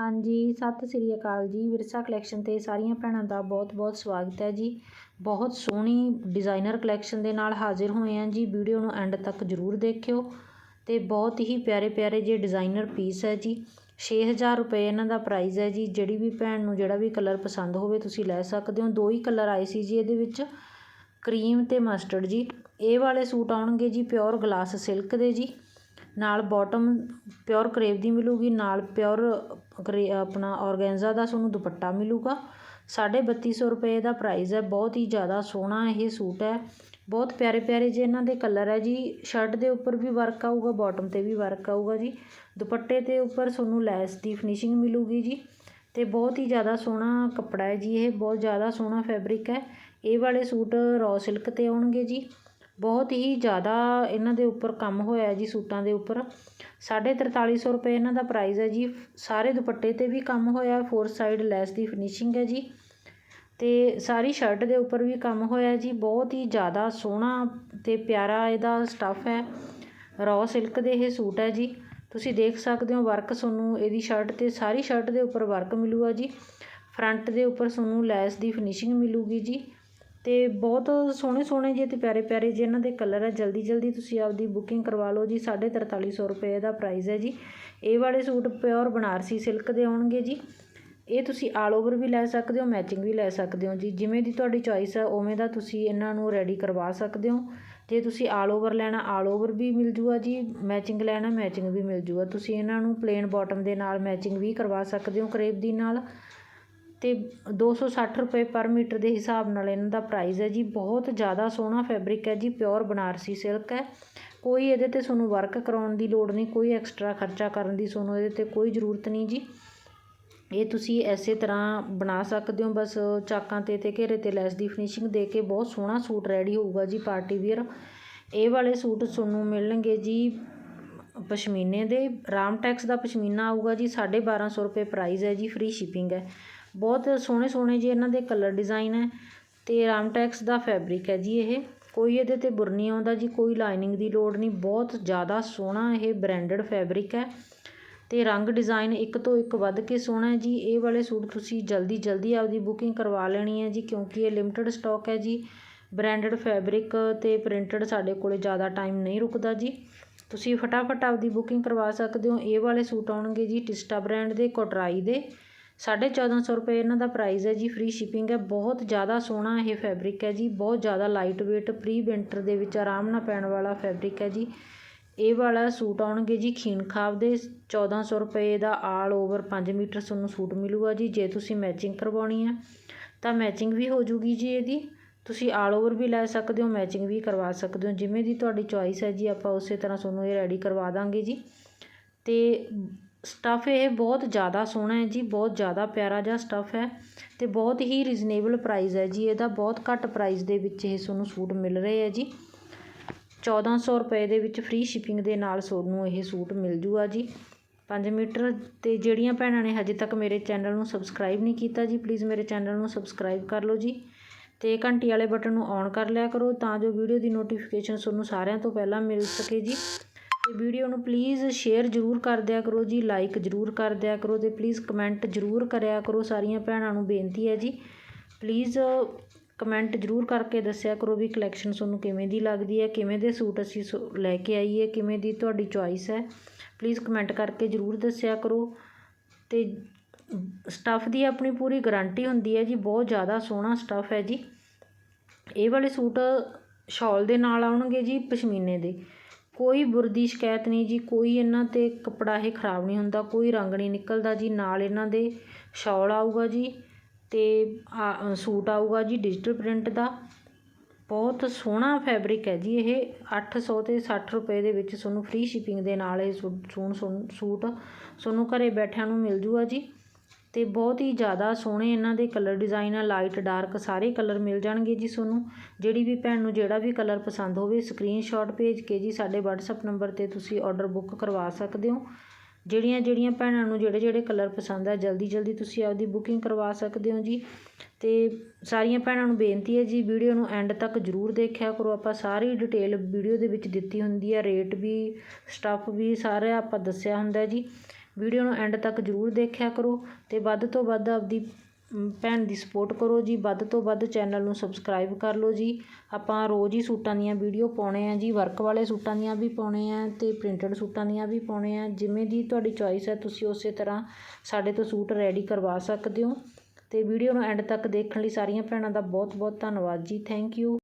ਹਾਂਜੀ, ਸਤਿ ਸ੍ਰੀ ਅਕਾਲ ਜੀ। ਵਿਰਸਾ ਕਲੈਕਸ਼ਨ 'ਤੇ ਸਾਰੀਆਂ ਭੈਣਾਂ ਦਾ ਬਹੁਤ-ਬਹੁਤ ਸਵਾਗਤ ਹੈ ਜੀ। ਬਹੁਤ ਸੋਹਣੀ ਡਿਜ਼ਾਈਨਰ ਕਲੈਕਸ਼ਨ ਦੇ ਨਾਲ ਹਾਜ਼ਰ ਹੋਏ ਹਾਂ ਜੀ। ਵੀਡੀਓ ਨੂੰ ਐਂਡ ਤੱਕ ਜ਼ਰੂਰ ਦੇਖਿਓ ਤੇ ਬਹੁਤ ਹੀ ਪਿਆਰੇ ਪਿਆਰੇ ਜੇ ਡਿਜ਼ਾਈਨਰ ਪੀਸ ਹੈ ਜੀ। 6000 ਰੁਪਏ ਇਹਨਾਂ ਦਾ ਪ੍ਰਾਈਸ ਹੈ ਜੀ। ਜਿਹੜੀ ਵੀ ਭੈਣ ਨੂੰ ਜਿਹੜਾ ਵੀ ਕਲਰ ਪਸੰਦ ਹੋਵੇ ਤੁਸੀਂ ਲੈ ਸਕਦੇ ਹੋ। ਦੋ ਹੀ ਕਲਰ ਆਏ ਸੀ ਜੀ ਇਹਦੇ ਵਿੱਚ, ਕਰੀਮ ਤੇ ਮਸਟਰਡ ਜੀ। ਇਹ ਵਾਲੇ ਸੂਟ ਆਉਣਗੇ ਜੀ ਪਿਓਰ ਗਲਾਸ ਸਿਲਕ ਦੇ ਜੀ। ਨਾਲ ਬੋਟਮ ਪਿਓਰ ਕਰੇਬ ਦੀ ਮਿਲੂਗੀ, ਨਾਲ ਪਿਓਰ ਕਰੇ ਆਪਣਾ ਔਰਗੈਂਜ਼ਾ ਦਾ ਤੁਹਾਨੂੰ ਦੁਪੱਟਾ ਮਿਲੂਗਾ। ਸਾਢੇ ਬੱਤੀ ਸੌ ਰੁਪਏ ਦਾ ਪ੍ਰਾਈਜ਼ ਹੈ, ਬਹੁਤ ਹੀ ਜ਼ਿਆਦਾ ਸੋਹਣਾ ਇਹ ਸੂਟ ਹੈ। ਬਹੁਤ ਪਿਆਰੇ ਪਿਆਰੇ ਜੇ ਇਹਨਾਂ ਦੇ ਕਲਰ ਹੈ ਜੀ ਸ਼ਰਟ ਦੇ ਉੱਪਰ ਵੀ ਵਰਕ ਆਊਗਾ ਬੋਟਮ 'ਤੇ ਵੀ ਵਰਕ ਆਊਗਾ ਜੀ। ਦੁਪੱਟੇ ਦੇ ਉੱਪਰ ਤੁਹਾਨੂੰ ਲੈਸ ਦੀ ਫਿਨਿਸ਼ਿੰਗ ਮਿਲੂਗੀ ਜੀ। ਅਤੇ ਬਹੁਤ ਹੀ ਜ਼ਿਆਦਾ ਸੋਹਣਾ ਕੱਪੜਾ ਹੈ ਜੀ ਇਹ, ਬਹੁਤ ਜ਼ਿਆਦਾ ਸੋਹਣਾ ਫੈਬਰਿਕ ਹੈ। ਇਹ ਵਾਲੇ ਸੂਟ ਰॉ ਸਿਲਕ 'ਤੇ ਆਉਣਗੇ ਜੀ। ਬਹੁਤ ਹੀ ਜ਼ਿਆਦਾ ਇਹਨਾਂ ਦੇ ਉੱਪਰ ਕੰਮ ਹੋਇਆ ਜੀ ਸੂਟਾਂ ਦੇ ਉੱਪਰ। ਸਾਢੇ ਤਰਤਾਲੀ ਸੌ ਰੁਪਏ ਇਹਨਾਂ ਦਾ ਪ੍ਰਾਈਜ਼ ਹੈ ਜੀ। ਸਾਰੇ ਦੁਪੱਟੇ 'ਤੇ ਵੀ ਕੰਮ ਹੋਇਆ ਫੋਰ ਸਾਈਡ ਲੈਸ ਦੀ ਫਿਨਿਸ਼ਿੰਗ ਹੈ ਜੀ। ਅਤੇ ਸਾਰੀ ਸ਼ਰਟ ਦੇ ਉੱਪਰ ਵੀ ਕੰਮ ਹੋਇਆ ਜੀ। ਬਹੁਤ ਹੀ ਜ਼ਿਆਦਾ ਸੋਹਣਾ ਅਤੇ ਪਿਆਰਾ ਇਹਦਾ ਸਟੱਫ ਹੈ। ਰੋ ਸਿਲਕ ਦੇ ਇਹ ਸੂਟ ਹੈ ਜੀ। ਤੁਸੀਂ ਦੇਖ ਸਕਦੇ ਹੋ ਵਰਕ ਤੁਹਾਨੂੰ ਇਹਦੀ ਸ਼ਰਟ 'ਤੇ ਸਾਰੀ ਸ਼ਰਟ ਦੇ ਉੱਪਰ ਵਰਕ ਮਿਲੂਗਾ ਜੀ। ਫਰੰਟ ਦੇ ਉੱਪਰ ਤੁਹਾਨੂੰ ਲੈਸ ਦੀ ਫਿਨਿਸ਼ਿੰਗ ਮਿਲੂਗੀ ਜੀ। ਅਤੇ ਬਹੁਤ ਸੋਹਣੇ ਸੋਹਣੇ ਜਿਹੇ ਅਤੇ ਪਿਆਰੇ ਪਿਆਰੇ ਜਿਹੇ ਇਹਨਾਂ ਦੇ ਕਲਰ ਹੈ ਜਲਦੀ ਜਲਦੀ ਤੁਸੀਂ ਆਪਦੀ ਬੁਕਿੰਗ ਕਰਵਾ ਲਓ ਜੀ, ਸਾਢੇ ਤਰਤਾਲੀ ਸੌ ਰੁਪਏ ਦਾ ਪ੍ਰਾਈਜ਼ ਹੈ ਜੀ। ਇਹ ਵਾਲੇ ਸੂਟ ਪਿਓਰ ਬਨਾਰਸੀ ਸਿਲਕ ਦੇ ਹੋਣਗੇ ਜੀ। ਇਹ ਤੁਸੀਂ ਆਲ ਓਵਰ ਵੀ ਲੈ ਸਕਦੇ ਹੋ ਮੈਚਿੰਗ ਵੀ ਲੈ ਸਕਦੇ ਹੋ ਜੀ। ਜਿਵੇਂ ਦੀ ਤੁਹਾਡੀ ਚੋਇਸ ਹੈ ਉਵੇਂ ਦਾ ਤੁਸੀਂ ਇਹਨਾਂ ਨੂੰ ਰੈਡੀ ਕਰਵਾ ਸਕਦੇ ਹੋ। ਜੇ ਤੁਸੀਂ ਆਲ ਓਵਰ ਲੈਣਾ ਆਲ ਓਵਰ ਵੀ ਮਿਲ ਜੂਗਾ ਜੀ ਮੈਚਿੰਗ ਲੈਣਾ ਮੈਚਿੰਗ ਵੀ ਮਿਲ ਜੂਗਾ। ਤੁਸੀਂ ਇਹਨਾਂ ਨੂੰ ਪਲੇਨ ਬਾਟਮ ਦੇ ਨਾਲ ਮੈਚਿੰਗ ਵੀ ਕਰਵਾ ਸਕਦੇ ਹੋ ਕਰੇਬ ਦੀ ਨਾਲ। ਅਤੇ ਦੋ ਸੌ ਸੱਠ ਰੁਪਏ ਪਰ ਮੀਟਰ ਦੇ ਹਿਸਾਬ ਨਾਲ ਇਹਨਾਂ ਦਾ ਪ੍ਰਾਈਜ਼ ਹੈ ਜੀ। ਬਹੁਤ ਜ਼ਿਆਦਾ ਸੋਹਣਾ ਫੈਬਰਿਕ ਹੈ ਜੀ ਪਿਓਰ ਬਨਾਰਸੀ ਸਿਲਕ ਹੈ। ਕੋਈ ਇਹਦੇ ਤੇ ਤੁਹਾਨੂੰ ਵਰਕ ਕਰਾਉਣ ਦੀ ਲੋੜ ਨਹੀਂ, ਕੋਈ ਐਕਸਟਰਾ ਖਰਚਾ ਕਰਨ ਦੀ ਤੁਹਾਨੂੰ ਇਹਦੇ ਤੇ ਕੋਈ ਜ਼ਰੂਰਤ ਨਹੀਂ ਜੀ। ਇਹ ਤੁਸੀਂ ਇਸੇ ਤਰ੍ਹਾਂ ਬਣਾ ਸਕਦੇ ਹੋ, ਬਸ ਚਾਕਾਂ ਤੇ ਅਤੇ ਘੇਰੇ ਤੇ ਲੈਸ ਦੀ ਫਿਨਿਸ਼ਿੰਗ ਦੇ ਕੇ ਬਹੁਤ ਸੋਹਣਾ ਸੂਟ ਰੈਡੀ ਹੋਊਗਾ ਜੀ ਪਾਰਟੀ ਵੇਅਰ ਇਹ ਵਾਲੇ ਸੂਟ ਤੁਹਾਨੂੰ ਮਿਲਣਗੇ ਜੀ ਪਸ਼ਮੀਨੇ ਦੇ। ਰਾਮਟੈਕਸ ਦਾ ਪਸ਼ਮੀਨਾ ਆਊਗਾ ਜੀ 1250 ਰੁਪਏ ਪ੍ਰਾਈਸ ਹੈ ਜੀ ਫ੍ਰੀ ਸ਼ਿਪਿੰਗ ਹੈ। ਬਹੁਤ ਸੋਹਣੇ ਸੋਹਣੇ ਜੀ ਇਹਨਾਂ ਦੇ ਕਲਰ ਡਿਜ਼ਾਈਨ ਹੈ ਤੇ ਰਾਮਟੈਕਸ ਦਾ ਫੈਬਰਿਕ ਹੈ ਜੀ ਇਹ। ਕੋਈ ਇਹਦੇ ਤੇ ਬੁਰ ਨਹੀਂ ਆਉਂਦਾ ਜੀ, ਕੋਈ ਲਾਈਨਿੰਗ ਦੀ ਲੋੜ ਨਹੀਂ, ਬਹੁਤ ਜ਼ਿਆਦਾ ਸੋਹਣਾ ਇਹ ਬ੍ਰਾਂਡਡ ਫੈਬਰਿਕ ਹੈ। ਅਤੇ ਰੰਗ ਡਿਜ਼ਾਈਨ ਇੱਕ ਤੋਂ ਇੱਕ ਵੱਧ ਕੇ ਸੋਹਣਾ ਜੀ। ਇਹ ਵਾਲੇ ਸੂਟ ਤੁਸੀਂ ਜਲਦੀ ਜਲਦੀ ਆਪਦੀ ਬੁਕਿੰਗ ਕਰਵਾ ਲੈਣੀ ਹੈ ਜੀ, ਕਿਉਂਕਿ ਇਹ ਲਿਮਟਿਡ ਸਟਾਕ ਹੈ ਜੀ। ਬ੍ਰਾਂਡਡ ਫੈਬਰਿਕ ਅਤੇ ਪ੍ਰਿੰਟਡ ਸਾਡੇ ਕੋਲੇ ਜ਼ਿਆਦਾ ਟਾਈਮ ਨਹੀਂ ਰੁਕਦਾ ਜੀ। ਤੁਸੀਂ ਫਟਾਫਟ ਆਪਦੀ ਬੁਕਿੰਗ ਕਰਵਾ ਸਕਦੇ ਹੋ। ਇਹ ਵਾਲੇ ਸੂਟ ਆਉਣਗੇ ਜੀ ਟਿਸਟਾ ਬ੍ਰਾਂਡ ਦੇ, ਕੋਟਰਾਈ ਦੇ। ਸਾਢੇ ਚੌਦਾਂ ਸੌ ਰੁਪਏ ਇਹਨਾਂ ਦਾ ਪ੍ਰਾਈਜ਼ ਹੈ ਜੀ ਫ੍ਰੀ ਸ਼ਿਪਿੰਗ ਹੈ, ਬਹੁਤ ਜ਼ਿਆਦਾ ਸੋਹਣਾ ਇਹ ਫੈਬਰਿਕ ਹੈ ਜੀ, ਬਹੁਤ ਜ਼ਿਆਦਾ ਲਾਈਟ ਵੇਟ ਪ੍ਰੀ ਵਿੰਟਰ ਦੇ ਵਿੱਚ ਆਰਾਮ ਨਾਲ ਪੈਣ ਵਾਲਾ ਫੈਬਰਿਕ ਹੈ ਜੀ। ਇਹ ਵਾਲਾ ਸੂਟ ਆਉਣਗੇ ਜੀ ਖੀਨ ਖਾਬ ਦੇ 1400 ਰੁਪਏ ਦਾ ਆਲ ਓਵਰ 5 ਮੀਟਰ ਤੁਹਾਨੂੰ ਸੂਟ ਮਿਲੂਗਾ ਜੀ, ਜੇ ਤੁਸੀਂ ਮੈਚਿੰਗ ਕਰਵਾਉਣੀ ਹੈ, ਤਾਂ ਮੈਚਿੰਗ ਵੀ ਹੋ ਜੂਗੀ ਜੀ ਇਹਦੀ। ਤੁਸੀਂ ਆਲ ਓਵਰ ਵੀ ਲੈ ਸਕਦੇ ਹੋ ਮੈਚਿੰਗ ਵੀ ਕਰਵਾ ਸਕਦੇ ਹੋ, ਜਿਵੇਂ ਦੀ ਤੁਹਾਡੀ ਚੋਇਸ ਹੈ ਜੀ, ਆਪਾਂ ਉਸੇ ਤਰ੍ਹਾਂ ਤੁਹਾਨੂੰ ਇਹ ਰੈਡੀ ਕਰਵਾ ਦਾਂਗੇ ਜੀ। ਤੇ ਸਟੱਫ ਇਹ ਬਹੁਤ ਜ਼ਿਆਦਾ ਸੋਹਣਾ ਹੈ ਜੀ, ਬਹੁਤ ਜ਼ਿਆਦਾ ਪਿਆਰਾ ਜਿਹਾ ਸਟੱਫ ਹੈ ਅਤੇ ਬਹੁਤ ਹੀ ਰੀਜ਼ਨੇਬਲ ਪ੍ਰਾਈਜ਼ ਹੈ ਜੀ, ਇਹਦਾ ਬਹੁਤ ਘੱਟ ਪ੍ਰਾਈਜ਼ ਦੇ ਵਿੱਚ ਇਹ ਤੁਹਾਨੂੰ ਸੂਟ ਮਿਲ ਰਹੇ ਹੈ ਜੀ। 1400 ਰੁਪਏ ਦੇ ਵਿੱਚ ਫ੍ਰੀ ਸ਼ਿਪਿੰਗ ਦੇ ਨਾਲ ਤੁਹਾਨੂੰ ਇਹ ਸੂਟ ਮਿਲ ਜੂਗਾ ਜੀ। 5 ਮੀਟਰ ਅਤੇ ਜਿਹੜੀਆਂ ਭੈਣਾਂ ਨੇ ਹਜੇ ਤੱਕ ਮੇਰੇ ਚੈਨਲ ਨੂੰ ਸਬਸਕ੍ਰਾਈਬ ਨਹੀਂ ਕੀਤਾ ਜੀ ਪਲੀਜ਼ ਮੇਰੇ ਚੈਨਲ ਨੂੰ ਸਬਸਕ੍ਰਾਈਬ ਕਰ ਲਓ ਜੀ ਅਤੇ ਘੰਟੀ ਵਾਲੇ ਬਟਨ ਨੂੰ ਔਨ ਕਰ ਲਿਆ ਕਰੋ ਤਾਂ ਜੋ ਵੀਡੀਓ ਦੀ ਨੋਟੀਫਿਕੇਸ਼ਨ ਤੁਹਾਨੂੰ ਸਾਰਿਆਂ ਤੋਂ ਪਹਿਲਾਂ ਮਿਲ ਸਕੇ ਜੀ। ਵੀਡੀਓ ਨੂੰ ਪਲੀਜ਼ ਸ਼ੇਅਰ ਜ਼ਰੂਰ ਕਰ ਦਿਆ ਕਰੋ ਜੀ ਲਾਈਕ ਜ਼ਰੂਰ ਕਰ ਦਿਆ ਕਰੋ ਤੇ ਪਲੀਜ਼ ਕਮੈਂਟ ਜ਼ਰੂਰ ਕਰਿਆ ਕਰੋ। ਸਾਰੀਆਂ ਭੈਣਾਂ ਨੂੰ ਬੇਨਤੀ ਹੈ ਜੀ ਪਲੀਜ਼ ਕਮੈਂਟ ਜ਼ਰੂਰ ਕਰਕੇ ਦੱਸਿਆ ਕਰੋ ਵੀ ਕਲੈਕਸ਼ਨ ਤੁਹਾਨੂੰ ਕਿਵੇਂ ਦੀ ਲੱਗਦੀ ਹੈ, ਕਿਵੇਂ ਦੇ ਸੂਟ ਅਸੀਂ ਲੈ ਕੇ ਆਈਏ, ਕਿਵੇਂ ਦੀ ਤੁਹਾਡੀ ਚੋਇਸ ਹੈ। ਪਲੀਜ਼ ਕਮੈਂਟ ਕਰਕੇ ਜ਼ਰੂਰ ਦੱਸਿਆ ਕਰੋ ਤੇ ਸਟੱਫ ਦੀ ਆਪਣੀ ਪੂਰੀ ਗਾਰੰਟੀ ਹੁੰਦੀ ਹੈ ਜੀ, ਬਹੁਤ ਜ਼ਿਆਦਾ ਸੋਹਣਾ ਸਟੱਫ ਹੈ ਜੀ। ਇਹ ਵਾਲੇ ਸੂਟ ਸ਼ਾਲ ਦੇ ਨਾਲ ਆਉਣਗੇ ਜੀ, ਪਸ਼ਮੀਨੇ ਦੇ। ਕੋਈ ਬੁਰ ਦੀ ਸ਼ਿਕਾਇਤ ਨਹੀਂ ਜੀ, ਕੋਈ ਇਹਨਾਂ 'ਤੇ ਕੱਪੜਾ ਇਹ ਖ਼ਰਾਬ ਨਹੀਂ ਹੁੰਦਾ, ਕੋਈ ਰੰਗ ਨਹੀਂ ਨਿਕਲਦਾ ਜੀ, ਨਾਲ ਇਹਨਾਂ ਦੇ ਸ਼ੋਲ ਆਊਗਾ ਜੀ ਤੇ ਸੂਟ ਆਊਗਾ ਜੀ ਡਿਜੀਟਲ ਪ੍ਰਿੰਟ ਦਾ। ਬਹੁਤ ਸੋਹਣਾ ਫੈਬਰਿਕ ਹੈ ਜੀ ਇਹ, ਅੱਠ ਸੌ ਅਤੇ ਸੱਠ ਰੁਪਏ ਦੇ ਵਿੱਚ ਤੁਹਾਨੂੰ ਫ੍ਰੀ ਸ਼ਿਪਿੰਗ ਦੇ ਨਾਲ ਇਹ ਸੂਟ ਤੁਹਾਨੂੰ ਘਰ ਬੈਠਿਆਂ ਨੂੰ ਮਿਲ ਜੂਗਾ ਜੀ। ਅਤੇ ਬਹੁਤ ਹੀ ਜ਼ਿਆਦਾ ਸੋਹਣੇ ਇਹਨਾਂ ਦੇ ਕਲਰ ਡਿਜ਼ਾਇਨ ਆ ਲਾਈਟ ਡਾਰਕ ਸਾਰੇ ਕਲਰ ਮਿਲ ਜਾਣਗੇ ਜੀ ਤੁਹਾਨੂੰ। ਜਿਹੜੀ ਵੀ ਭੈਣ ਨੂੰ ਜਿਹੜਾ ਵੀ ਕਲਰ ਪਸੰਦ ਹੋਵੇ ਸਕਰੀਨਸ਼ਾਟ ਭੇਜ ਕੇ ਜੀ ਸਾਡੇ ਵਟਸਐਪ ਨੰਬਰ ਤੇ ਤੁਸੀਂ ਔਡਰ ਬੁੱਕ ਕਰਵਾ ਸਕਦੇ ਹੋ। ਜਿਹੜੀਆਂ ਜਿਹੜੀਆਂ ਭੈਣਾਂ ਨੂੰ ਜਿਹੜੇ ਜਿਹੜੇ ਕਲਰ ਪਸੰਦ ਆ, ਜਲਦੀ ਜਲਦੀ ਤੁਸੀਂ ਆਪਦੀ ਬੁਕਿੰਗ ਕਰਵਾ ਸਕਦੇ ਹੋ ਜੀ। ਅਤੇ ਸਾਰੀਆਂ ਭੈਣਾਂ ਨੂੰ ਬੇਨਤੀ ਹੈ ਜੀ ਵੀਡੀਓ ਨੂੰ ਐਂਡ ਤੱਕ ਜ਼ਰੂਰ ਦੇਖਿਆ ਕਰੋ। ਆਪਾਂ ਸਾਰੀ ਡਿਟੇਲ ਵੀਡੀਓ ਦੇ ਵਿੱਚ ਦਿੱਤੀ ਹੁੰਦੀ ਹੈ ਰੇਟ ਵੀ ਸਟੱਫ ਵੀ, ਸਾਰਾ ਆਪਾਂ ਦੱਸਿਆ ਹੁੰਦਾ ਜੀ। ਵੀਡੀਓ ਨੂੰ ਐਂਡ ਤੱਕ ਜ਼ਰੂਰ ਦੇਖਿਆ ਕਰੋ ਅਤੇ ਵੱਧ ਤੋਂ ਵੱਧ ਆਪਦੀ ਭੈਣ ਦੀ ਸਪੋਰਟ ਕਰੋ ਜੀ, ਵੱਧ ਤੋਂ ਵੱਧ ਚੈਨਲ ਨੂੰ ਸਬਸਕ੍ਰਾਈਬ ਕਰ ਲਓ ਜੀ। ਆਪਾਂ ਰੋਜ਼ ਹੀ ਸੂਟਾਂ ਦੀਆਂ ਵੀਡੀਓ ਪਾਉਣੇ ਆ ਜੀ ਵਰਕ ਵਾਲੇ ਸੂਟਾਂ ਦੀਆਂ ਵੀ ਪਾਉਣੇ ਆ ਅਤੇ ਪ੍ਰਿੰਟਡ ਸੂਟਾਂ ਦੀਆਂ ਵੀ ਪਾਉਣੇ ਆ। ਜਿਵੇਂ ਦੀ ਤੁਹਾਡੀ ਚੋਇਸ ਹੈ, ਤੁਸੀਂ ਉਸੇ ਤਰ੍ਹਾਂ ਸਾਡੇ ਤੋਂ ਸੂਟ ਰੈਡੀ ਕਰਵਾ ਸਕਦੇ ਹੋ। ਅਤੇ ਵੀਡੀਓ ਨੂੰ ਐਂਡ ਤੱਕ ਦੇਖਣ ਲਈ ਸਾਰੀਆਂ ਭੈਣਾਂ ਦਾ ਬਹੁਤ ਬਹੁਤ ਧੰਨਵਾਦ ਜੀ। Thank you